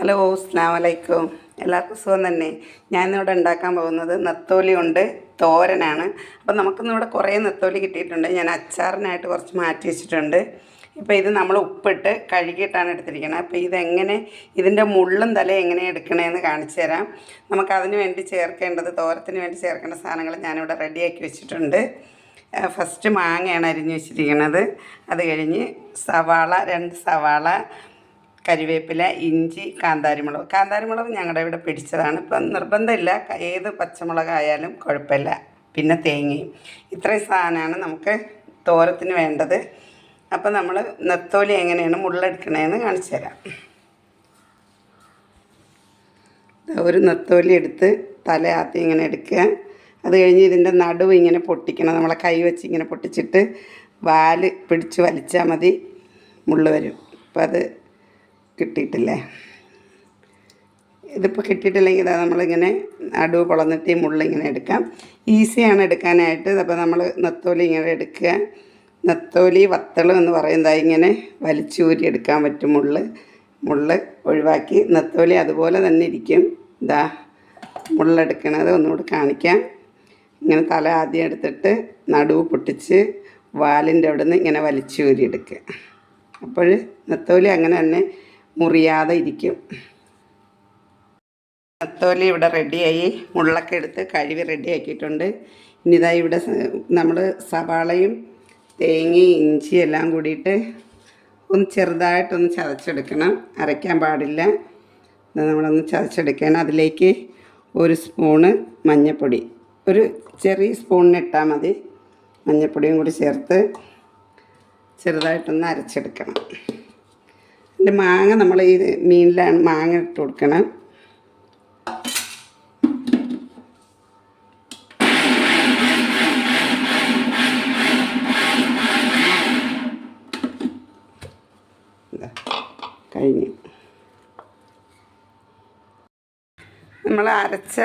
Hello അസ്സാം വലൈക്കും എല്ലാവർക്കും സുഖം തന്നെ. ഞാനിവിടെ ഉണ്ടാക്കാൻ പോകുന്നത് നത്തോലി തോരനാണ്. അപ്പം നമുക്കിന്നിവിടെ കുറേ നത്തോലി കിട്ടിയിട്ടുണ്ട്. ഞാൻ അച്ചാറിനായിട്ട് കുറച്ച് മാറ്റി വെച്ചിട്ടുണ്ട്. ഇപ്പോൾ ഇത് നമ്മൾ ഉപ്പിട്ട് കഴുകിയിട്ടാണ് എടുത്തിരിക്കുന്നത് അപ്പോൾ ഇതെങ്ങനെ ഇതിന്റെ മുള്ളും തല എങ്ങനെ എടുക്കണമെന്ന് കാണിച്ചു തരാം. നമുക്കതിന് വേണ്ടി ചേർക്കേണ്ടത് തോരത്തിന് വേണ്ടി ചേർക്കേണ്ട സാധനങ്ങൾ ഞാനിവിടെ റെഡിയാക്കി വെച്ചിട്ടുണ്ട്. ഫസ്റ്റ് മാങ്ങയാണ് അരിഞ്ഞ് വെച്ചിരിക്കുന്നത് അത് കഴിഞ്ഞ് സവാള രണ്ട് സവാള കരിവേപ്പില ഇഞ്ചി കാന്താരിമുളക്. കാന്താരിമുളക് ഞങ്ങളുടെ ഇവിടെ പിടിച്ചതാണ്. ഇപ്പം നിർബന്ധമില്ല. ഏത് പച്ചമുളകായാലും കുഴപ്പമില്ല. പിന്നെ തേങ്ങയും. ഇത്രയും സാധനമാണ് നമുക്ക് തോരത്തിന് വേണ്ടത്. അപ്പം നമ്മൾ നെത്തോലി എങ്ങനെയാണ് മുള്ളെടുക്കണതെന്ന് കാണിച്ചു തരാം. ഒരു നെത്തോലി എടുത്ത് തല ആദ്യം ഇങ്ങനെ എടുക്കുക. അത് കഴിഞ്ഞ് ഇതിന്റെ നടുവ് ഇങ്ങനെ പൊട്ടിക്കണം. നമ്മളെ കൈ വെച്ച് ഇങ്ങനെ പൊട്ടിച്ചിട്ട് വാൽ പിടിച്ച് വലിച്ചാൽ മതി. മുള്ള് വരും. അപ്പം അത് കിട്ടിയിട്ടില്ലേ? ഇതിപ്പോൾ കിട്ടിയിട്ടില്ലെങ്കിൽ ഇതാ നമ്മളിങ്ങനെ നടുവ് പൊളന്നിട്ട് മുള്ളിങ്ങനെ എടുക്കാം. ഈസിയാണ് എടുക്കാനായിട്ട്. അപ്പോൾ നമ്മൾ നത്തോലി ഇങ്ങനെ എടുക്കുക. നത്തോലി വത്തൾ എന്ന് പറയുന്നത് ഇങ്ങനെ വലിച്ചൂരി എടുക്കാൻ പറ്റും മുള്ള്. മുള്ള് ഒഴിവാക്കി നത്തോലി അതുപോലെ തന്നെ ഇരിക്കും. ഇതാ മുള്ളെടുക്കണത് ഒന്നുകൂടി കാണിക്കാം. ഇങ്ങനെ തല ആദ്യം എടുത്തിട്ട് നടുവ് പൊട്ടിച്ച് വാലിന്റെ അവിടെ നിന്ന് ഇങ്ങനെ വലിച്ചൂരി എടുക്കുക. അപ്പോൾ നത്തോലി അങ്ങനെ തന്നെ മുറിയാതെ ഇരിക്കും. നത്തോലി ഇവിടെ റെഡിയായി. മുള്ളൊക്കെ എടുത്ത് കഴുകി റെഡിയാക്കിയിട്ടുണ്ട്. ഇനി ഇതാ ഇവിടെ നമ്മൾ സവാളയും തേങ്ങയും ഇഞ്ചി എല്ലാം കൂടിയിട്ട് ഒന്ന് ചെറുതായിട്ടൊന്ന് ചതച്ചെടുക്കണം. അരയ്ക്കാൻ പാടില്ല. നമ്മളൊന്ന് ചതച്ചെടുക്കണം അതിലേക്ക് ഒരു സ്പൂണ് മഞ്ഞൾപ്പൊടി ഒരു ചെറിയ സ്പൂണിന് ഇട്ടാൽ മതി. മഞ്ഞൾപ്പൊടിയും കൂടി ചേർത്ത് ചെറുതായിട്ടൊന്ന് അരച്ചെടുക്കണം. എന്റെ മാങ്ങ നമ്മൾ ഈ മീനിലാണ് മാങ്ങ ഇട്ട് കൊടുക്കണം. കഴിഞ്ഞു. നമ്മൾ അരച്ച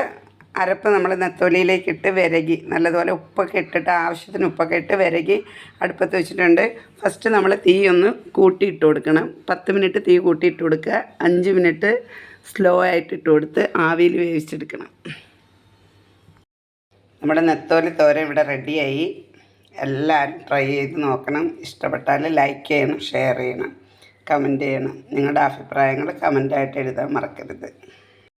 അരപ്പ് നമ്മൾ നെത്തോലിയിലേക്ക് ഇട്ട് വിരകി നല്ലതുപോലെ ഉപ്പൊക്കെ ഇട്ടിട്ട് ആവശ്യത്തിന് ഉപ്പൊക്കെ ഇട്ട് വിരകി അടുപ്പത്ത് വെച്ചിട്ടുണ്ട്. ഫസ്റ്റ് നമ്മൾ തീ ഒന്ന് കൂട്ടിയിട്ട് കൊടുക്കണം. പത്ത് മിനിറ്റ് തീ കൂട്ടിയിട്ട് കൊടുക്കുക. അഞ്ച് മിനിറ്റ് സ്ലോ ആയിട്ട് ഇട്ട് കൊടുത്ത് ആവിയിൽ വേവിച്ചെടുക്കണം. നമ്മുടെ നെത്തോലി തോര ഇവിടെ റെഡിയായി. എല്ലാവരും ട്രൈ ചെയ്ത് നോക്കണം. ഇഷ്ടപ്പെട്ടാൽ ലൈക്ക് ചെയ്യണം ഷെയർ ചെയ്യണം കമന്റ് ചെയ്യണം. നിങ്ങളുടെ അഭിപ്രായങ്ങൾ കമന്റായിട്ട് എഴുതാൻ മറക്കരുത്.